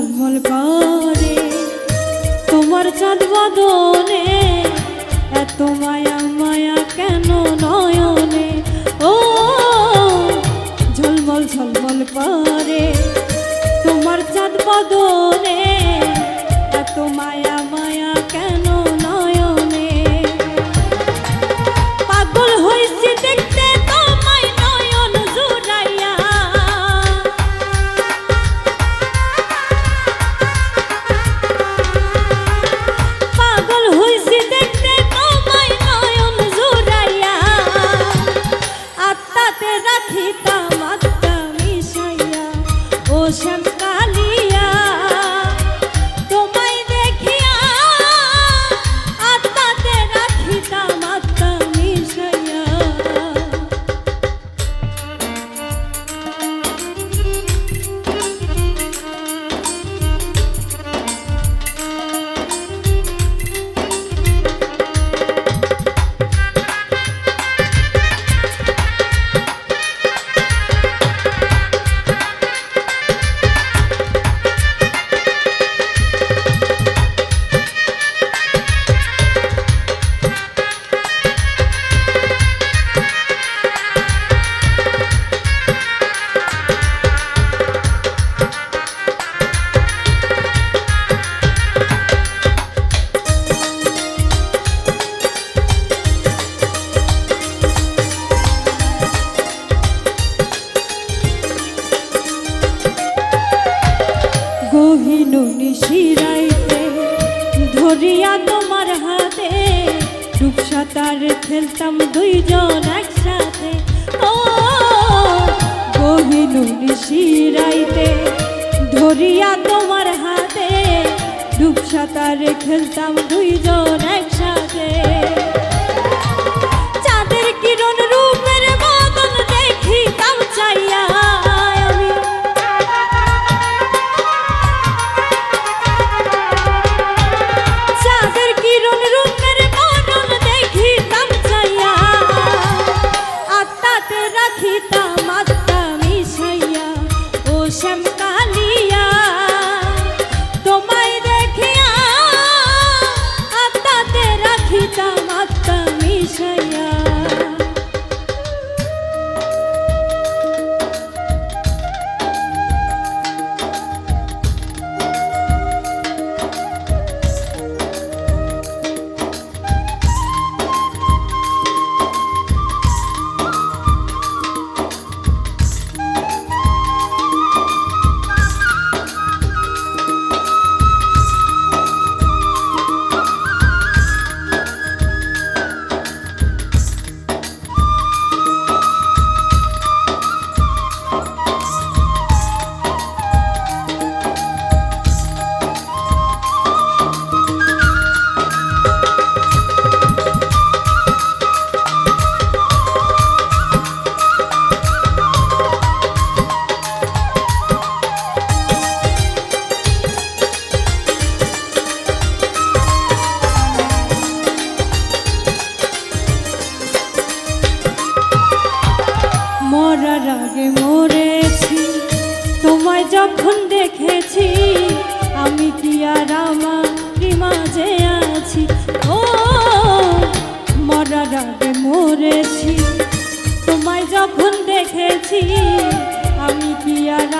ঝলমল করে। তোমার চাঁদ বদনে, এত মায়া মায়া কেন নয়নে? ও, ঝলমল ঝলমল করে। তোমার চাঁদ বদনে শ্যাম নিশিরাইতে ধরিয়া তোমার হাতে রূপসাতার খেলতাম দুইজন একসাথে। ও গহীন নিশিরাইতে ধরিয়া তোমার হাতে রূপসাতার খেলতাম দুইজন একসাথে। রাখিতাম আত্মা মিশাইয়া। ও শ্যাম মরার আগে মরেছি, তোমায় যখন দেখেছি, আমি কি আর আমার মাঝে আছি? ও, মরার আগে মরেছি, তোমায় যখন দেখেছি, আমি কি আর